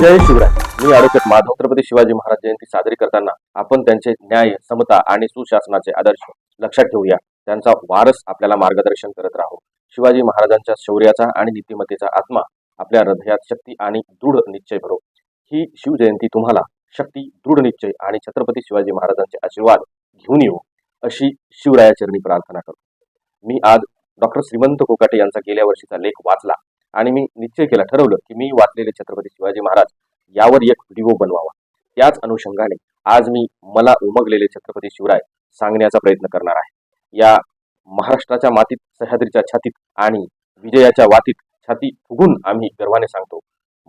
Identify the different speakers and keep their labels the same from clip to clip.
Speaker 1: जय शिवराय. मी ॲडव्होकेट माधव. छत्रपती शिवाजी महाराज जयंती साजरी करताना आपण त्यांचे न्याय समता आणि सुशासनाचे आदर्श लक्षात ठेवूया. त्यांचा वारस आपल्याला मार्गदर्शन करत राहू. शिवाजी महाराजांच्या शौर्याचा आणि नीतिमत्तेचा आत्मा आपल्या हृदयात शक्ती आणि दृढ निश्चय भरो. ही शिवजयंती तुम्हाला शक्ती दृढ निश्चय आणि छत्रपती शिवाजी महाराजांचे आशीर्वाद घेऊन येऊ अशी शिवरायाचरणी प्रार्थना करतो. मी आज डॉक्टर श्रीमंत कोकाटे यांचा गेल्या वर्षीचा लेख वाचला. आणि मी निश्चय केला ठरवलं की मी वाचलेले छत्रपती शिवाजी महाराज यावर एक व्हिडिओ बनवावा. त्याच अनुषंगाने आज मी मला उमगलेले छत्रपती शिवराय सांगण्याचा प्रयत्न करणार आहे. या महाराष्ट्राच्या मातीत सह्याद्रीच्या छातीत आणि विजयाच्या वातीत छाती फुगून आम्ही गर्वाने सांगतो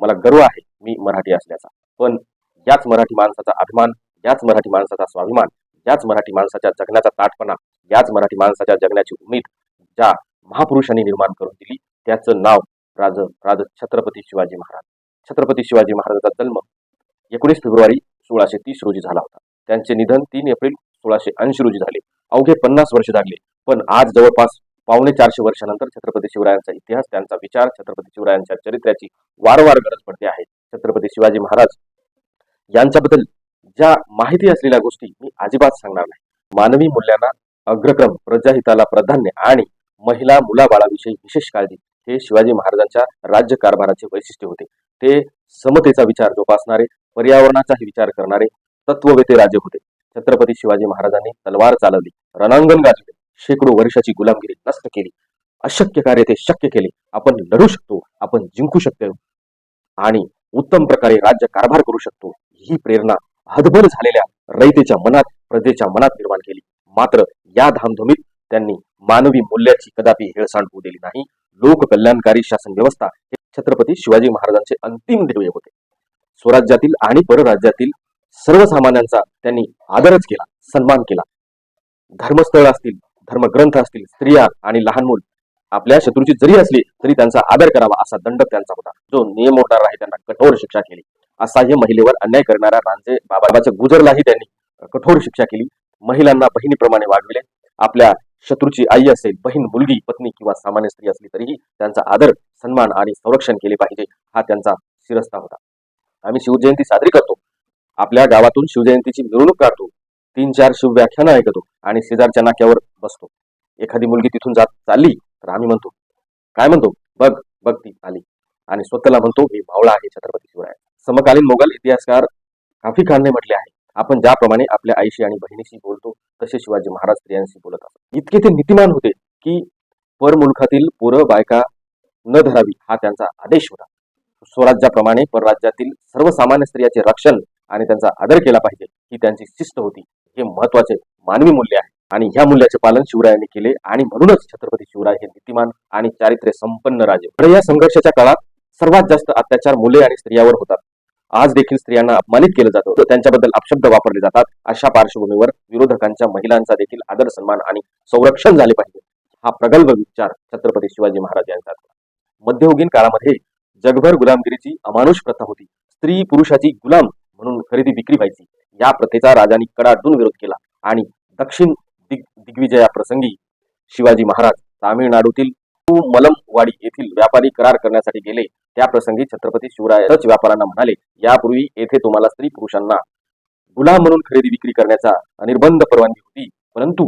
Speaker 1: मला गर्व आहे मी मराठी असल्याचा. पण याच मराठी माणसाचा अभिमान याच मराठी माणसाचा स्वाभिमान याच मराठी माणसाच्या जगण्याचा ताटपणा याच मराठी माणसाच्या जगण्याची उमेद ज्या महापुरुषांनी निर्माण करून दिली त्याचं नाव राज राज छत्रपती शिवाजी महाराज. छत्रपती शिवाजी महाराजांचा जन्म एकोणीस फेब्रुवारी सोळाशे तीस रोजी झाला होता. त्यांचे निधन तीन एप्रिल सोळाशे ऐंशी रोजी झाले. अवघे पन्नास वर्ष लागले. पण आज जवळपास पावणे चारशे वर्षानंतर छत्रपती शिवरायांचा इतिहास त्यांचा विचार छत्रपती शिवरायांच्या चरित्र्याची वारंवार गरज पडते आहे. छत्रपती शिवाजी महाराज यांच्याबद्दल ज्या माहिती असलेल्या गोष्टी मी अजिबात सांगणार नाही. मानवी मूल्यांना अग्रक्रम प्रजाहिताला प्राधान्य आणि महिला मुलाबाळाविषयी विशेष काळजी हे शिवाजी महाराजांच्या राज्य कारभाराचे वैशिष्ट्य होते. ते समतेचा विचार जोपासणारे पर्यावरणाचाही विचार करणारे तत्ववेते राजे होते. छत्रपती शिवाजी महाराजांनी तलवार चालवली रणांगण गाजले शेकडो वर्षाची गुलामगिरी नष्ट केली. अशक्य कार्य ते शक्य केले. आपण लढू शकतो आपण जिंकू शकतो आणि उत्तम प्रकारे राज्य कारभार करू शकतो ही प्रेरणा हदभर झालेल्या रयतेच्या मनात प्रजेच्या मनात निर्माण केली. मात्र या धामधुमीत त्यांनी मानवी मूल्याची कदापि हेळसांड होऊ दिली नाही. लोक कल्याणकारी शासन व्यवस्था हे छत्रपती शिवाजी महाराजांचे अंतिम ध्येय होते. स्वराज्यातील आणि परराज्यातील सर्वसामान्यांचा त्यांनी आदरच केला सन्मान केला. धर्मस्थळ असतील धर्मग्रंथ असतील स्त्रिया आणि लहान मूल आपल्या शत्रूची जरी असली तरी त्यांचा आदर करावा असा दंडक त्यांचा होता. जो नियम होणार आहे त्यांना कठोर शिक्षा केली. असहाय्य महिलेवर अन्याय करणाऱ्या रांजे बाबाच्या गुजरलाही त्यांनी कठोर शिक्षा केली. महिलांना बहिणीप्रमाणे वाढविले. आपल्या शत्रूची आई असेल बहीण मुलगी पत्नी किंवा सामान्य स्त्री असली तरीही त्यांचा आदर सन्मान आणि संरक्षण केले पाहिजे हा त्यांचा शिरस्ता होता. आम्ही शिवजयंती साजरी करतो. आपल्या गावातून शिवजयंतीची मिरवणूक काढतो. तीन चार शिवव्याख्यानं ऐकतो आणि शेजारच्या नाक्यावर बसतो. एखादी मुलगी तिथून जात चालली तर आम्ही म्हणतो काय म्हणतो? बघ बघ ती आली. आणि स्वतःला म्हणतो हे भावळा आहे छत्रपती शिवराय. समकालीन मोगल इतिहासकार काफी खानने म्हटले आहे. आपण ज्याप्रमाणे आपल्या आईशी आणि बहिणीशी बोलतो तसे शिवाजी महाराज स्त्रियांशी बोलत असत. इतके ते नीतिमान होते की परमुलखातील पोरं बायका न धरावी हा त्यांचा आदेश होता. स्वराज्याप्रमाणे परराज्यातील सर्वसामान्य स्त्रियाचे रक्षण आणि त्यांचा आदर केला पाहिजे ही त्यांची शिस्त होती. हे महत्त्वाचे मानवी मूल्य आहे. आणि ह्या मूल्याचे पालन शिवरायांनी केले आणि म्हणूनच छत्रपती शिवराय हे नीतिमान आणि चारित्र्य संपन्न राजे या संघर्षाच्या काळात सर्वात जास्त अत्याचार मुले आणि स्त्रियावर होतात. आज देखील स्त्रियांना अपमानित केलं जातं. त्यांच्याबद्दल अपशब्द वापरले जातात. अशा पार्श्वभूमीवर विरोधकांच्या महिलांचा देखील आदर सन्मान आणि संरक्षण झाले पाहिजे. हा प्रगल्भ विचार छत्रपती शिवाजी महाराज यांचा. मध्ययुगीन काळामध्ये जगभर गुलामगिरीची अमानुष प्रथा होती. स्त्री पुरुषाची गुलाम म्हणून खरेदी विक्री व्हायची. या प्रथेचा राजांनी कडाडून विरोध केला. आणि दक्षिण दिग दिग्विजया प्रसंगी शिवाजी महाराज तामिळनाडूतील मलमवाडी येथील व्यापारी करार करण्यासाठी गेले. त्याप्रसंगी छत्रपती शिवरायच व्यापाऱ्यांना म्हणाले यापूर्वी येथे तुम्हाला स्त्री पुरुषांना गुलाम म्हणून खरेदी विक्री करण्याचा अनिर्बंध परवानगी होती. परंतु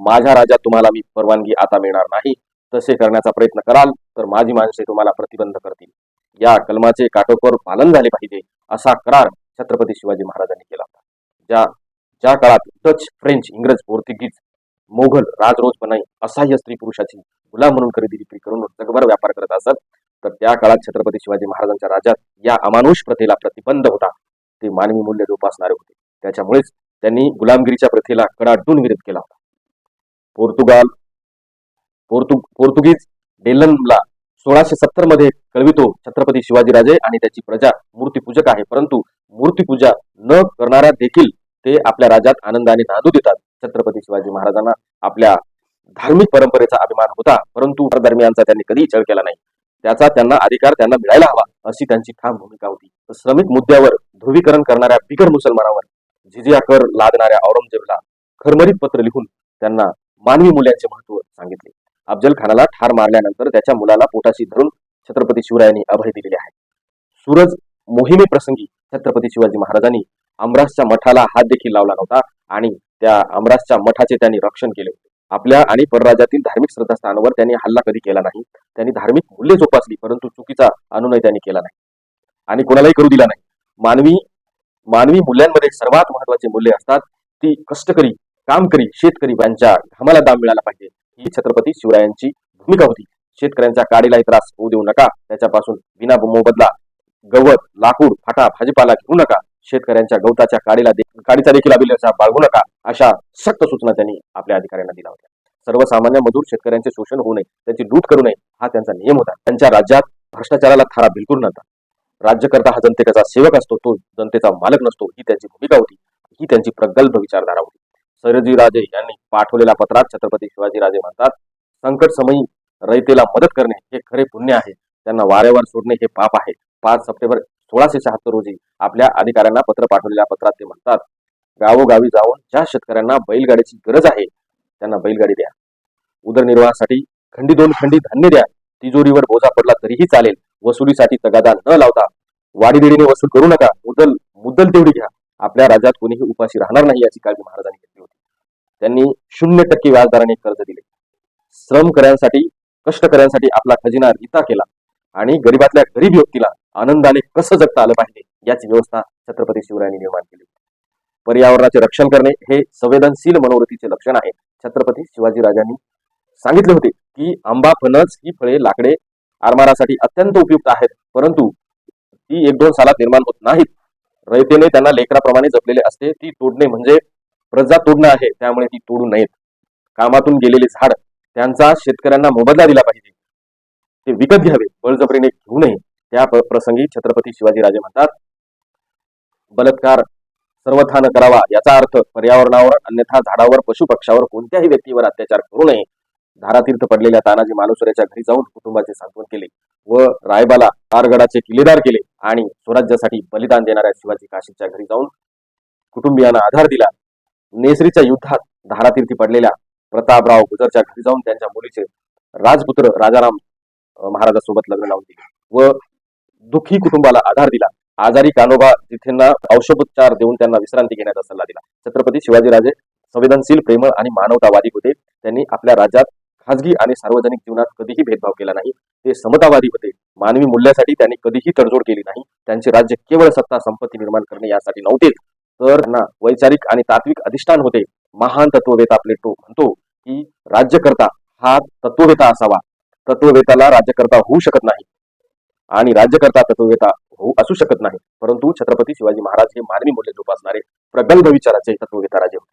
Speaker 1: माझ्या राजा तुम्हाला मी परवानगी आता मिळणार नाही. तसे करण्याचा प्रयत्न कराल तर माझी माणसे तुम्हाला प्रतिबंध करतील. या कलमाचे काटोकोर पालन झाले पाहिजे असा करार छत्रपती शिवाजी महाराजांनी केला होता. ज्या ज्या काळात डच फ्रेंच इंग्रज पोर्तुगीज मोघल राजरोजपणाई असह्य स्त्री पुरुषाची गुलाम म्हणून खरेदी विक्री करून जगभर व्यापार करत असत तर त्या काळात छत्रपती शिवाजी महाराजांच्या राज्यात या अमानुष प्रथेला प्रतिबंध होता. ते मानवी मूल्य जोपासणारे होते. त्याच्यामुळेच त्यांनी गुलामगिरीच्या प्रथेला कडाडून विरोध केला होता. पोर्तुगाल पोर्तु पोर्तुगीज डेलनला सोळाशे सत्तरमध्ये कळवितो छत्रपती शिवाजीराजे आणि त्याची प्रजा मूर्तीपूजक आहे. परंतु मूर्तीपूजा न करणाऱ्या देखील ते आपल्या राज्यात आनंदाने नांदू देतात. छत्रपती शिवाजी महाराजांना आपल्या धार्मिक परंपरेचा अभिमान होता परंतु दरम्यानचा त्यांनी कधीही छळ केला नाही. त्याचा त्यांना अधिकार त्यांना मिळायला हवा अशी त्यांची ठाम भूमिका होती. श्रमिक मुद्द्यावर ध्रुवीकरण करणाऱ्या बिगर मुसलमानावर झिजिया कर लादणाऱ्या औरंगजेबला खरमरीत पत्र लिहून त्यांना मानवी मूल्यांचे महत्त्व सांगितले. अफजल खानाला ठार मारल्यानंतर त्याच्या मुलाला पोटाशी धरून छत्रपती शिवरायांनी अभय दिलेले आहे. सूरज मोहिमेप्रसंगी छत्रपती शिवाजी महाराजांनी अमरासच्या मठाला हात देखील लावला नव्हता आणि त्या अमरासच्या मठाचे त्यांनी रक्षण केले होते. आपल्या आणि परराज्यातील धार्मिक श्रद्धास्थानावर त्यांनी हल्ला कधी केला नाही. त्यांनी धार्मिक मूल्ये जोपासली परंतु चुकीचा अनुनय त्यांनी केला नाही. आणि कोणालाही करू दिला नाही. मानवी मानवी मूल्यांमध्ये सर्वात महत्वाची मूल्ये असतात ती कष्टकरी कामकरी शेतकरी यांच्या घामाला दाम मिळाला पाहिजे. ही छत्रपती शिवरायांची भूमिका होती. शेतकऱ्यांच्या काडीलाही त्रास होऊ देऊ नका. त्याच्यापासून विना मोबदला गवत लाकूड फाटा भाजीपाला घेऊ नका. शेतकऱ्यांच्या गवताच्या काडीला काडीचा देखील अभिलाषा बाळगू नका अशा सक्त सूचना त्यांनी आपल्या अधिकाऱ्यांना दिल्या होत्या. सर्वसामान्य मधूर शेतकऱ्यांचे शोषण होऊ नये त्यांची लूट करू नये हा त्यांचा नियम होता. त्यांच्या राज्यात भ्रष्टाचाराला थारा बिलकुल नव्हता. राज्यकर्ता हा जनतेचा सेवक असतो तो जनतेचा मालक नसतो ही त्यांची भूमिका होती ही त्यांची प्रगल्भ विचारधारा होती. सरजीराजे यांनी पाठवलेल्या पत्रात छत्रपती शिवाजीराजे म्हणतात संकट समयी रयतेला मदत करणे हे खरे पुण्य आहे त्यांना वाऱ्यावर सोडणे हे पाप आहे. पाच सप्टेंबर सोळाशे शहात्तर रोजी आपल्या अधिकाऱ्यांना पत्र पाठवलेल्या पत्रात ते म्हणतात गावोगावी जाऊन ज्या शेतकऱ्यांना बैलगाडीची गरज आहे त्यांना बैलगाडी द्या. उदरनिर्वाहासाठी खंडी दोन खंडी धान्य द्या. तिजोरीवर बोजा पडला तरीही चालेल. वसुलीसाठी तगादा न लावता वाडीदेडीने वसूल करू नका. मुद्दल मुद्दल तेवढी घ्या. आपल्या राज्यात कोणीही उपाशी राहणार नाही याची काळजी महाराजांनी घेतली होती. त्यांनी शून्य टक्के व्याजदराने कर्ज दिले. श्रमकऱ्यांसाठी कष्टकऱ्यांसाठी आपला खजिना रिता केला आणि गरीबातल्या गरीब व्यक्तीला आनंदाने कसं जगता आलं पाहिजे याची व्यवस्था छत्रपती शिवरायांनी निर्माण केली. पर्यावरणाचे रक्षण करणे हे संवेदनशील मनोवृत्तीचे लक्षण आहे. छत्रपती शिवाजीराजांनी सांगितले होते की आंबा फणस ही फळे लाकडे आरमारासाठी अत्यंत उपयुक्त आहेत परंतु ती एक दोन सालात निर्माण होत नाहीत. रयतेने त्यांना लेकराप्रमाणे जपलेले असते ती तोडणे म्हणजे प्रजा तोडणं आहे त्यामुळे ती तोडू नयेत. कामातून गेलेले झाड त्यांचा शेतकऱ्यांना मोबदला दिला पाहिजे. ते विकत घ्यावे बळजबरीने घेऊ नये. त्या प्रसंगी छत्रपती शिवाजीराजे म्हणतात बलात्कार सर्वथा न करावा याचा अर्थ पर्यावरणावर अन्यथा झाडावर पशु पक्षावर कोणत्याही व्यक्तीवर अत्याचार करू नये. धारातीर्थ पडलेल्या तानाजी मानुसऱ्याच्या घरी जाऊन कुटुंबाचे सांत्वन केले व रायबाला तारगडाचे किल्लेदार केले आणि स्वराज्यासाठी बलिदान देणाऱ्या शिवाजी काशीच्या घरी जाऊन कुटुंबियांना आधार दिला. नेसरीच्या युद्धात धारातीर्थी पडलेल्या प्रतापराव गुजरच्या घरी जाऊन त्यांच्या मुलीचे राजपुत्र राजाराम महाराजासोबत लग्न लावून दिले व दुःखी कुटुंबाला आधार दिला. आजारी कानोबा तिथेंना औषधोपचार देऊन त्यांना विश्रांती घेण्याचा सल्ला दिला. छत्रपती शिवाजीराजे संवेदनशील प्रेमळ आणि मानवतावादी होते. त्यांनी आपल्या राज्यात खाजगी आणि सार्वजनिक जीवनात कधीही भेदभाव केला नाही. ते समतावादी होते. मानवी मूल्यासाठी त्यांनी कधीही तडजोड केली नाही. त्यांचे राज्य केवळ सत्ता संपत्ती निर्माण करणे यासाठी नव्हतेच तर त्यांना वैचारिक आणि तात्विक अधिष्ठान होते. महान तत्ववेता प्लेटो म्हणतो की राज्यकर्ता हा तत्ववेता असावा. तत्ववेताला राज्यकर्ता होऊ शकत नाही. आणि राज्यकर्ता तत्ववेता होऊ असू शकत नाही. परंतु छत्रपती शिवाजी महाराज हे मानवी मूल्य जोपासणारे प्रगल्भ विचाराचे तत्ववेता राजे होते.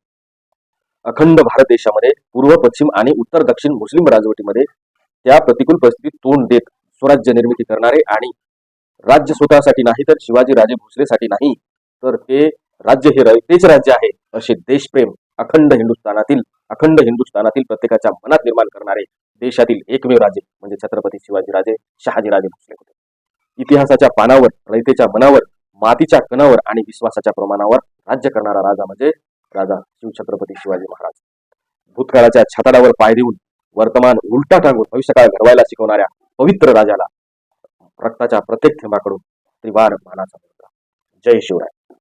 Speaker 1: अखंड भारत देशामध्ये पूर्व पश्चिम आणि उत्तर दक्षिण मुस्लिम राजवटीमध्ये त्या प्रतिकूल परिस्थितीत तोंड देत स्वराज्य निर्मिती करणारे आणि राज्य स्वतःसाठी नाही तर शिवाजी राजे भोसलेसाठी नाही तर ते राज्य हे रयतेच राज्य आहे असे देशप्रेम अखंड हिंदुस्थानातील अखंड हिंदुस्थानातील प्रत्येकाच्या मनात निर्माण करणारे देशातील एकमेव राजे म्हणजे छत्रपती शिवाजीराजे शहाजीराजे भोसले होते. इतिहासाच्या पानावर रयतेच्या मनावर मातीच्या कणावर आणि विश्वासाच्या प्रमाणावर राज्य करणारा राजा म्हणजे राजा शिवछत्रपती शिवाजी महाराज. भूतकाळाच्या छताडावर पाय देऊन वर्तमान उलटा टांगून भविष्यकाळ घडवायला शिकवणाऱ्या पवित्र राजाला रक्ताच्या प्रत्येक थेंबाकडून त्रिवार मानाचा जय शिवराय.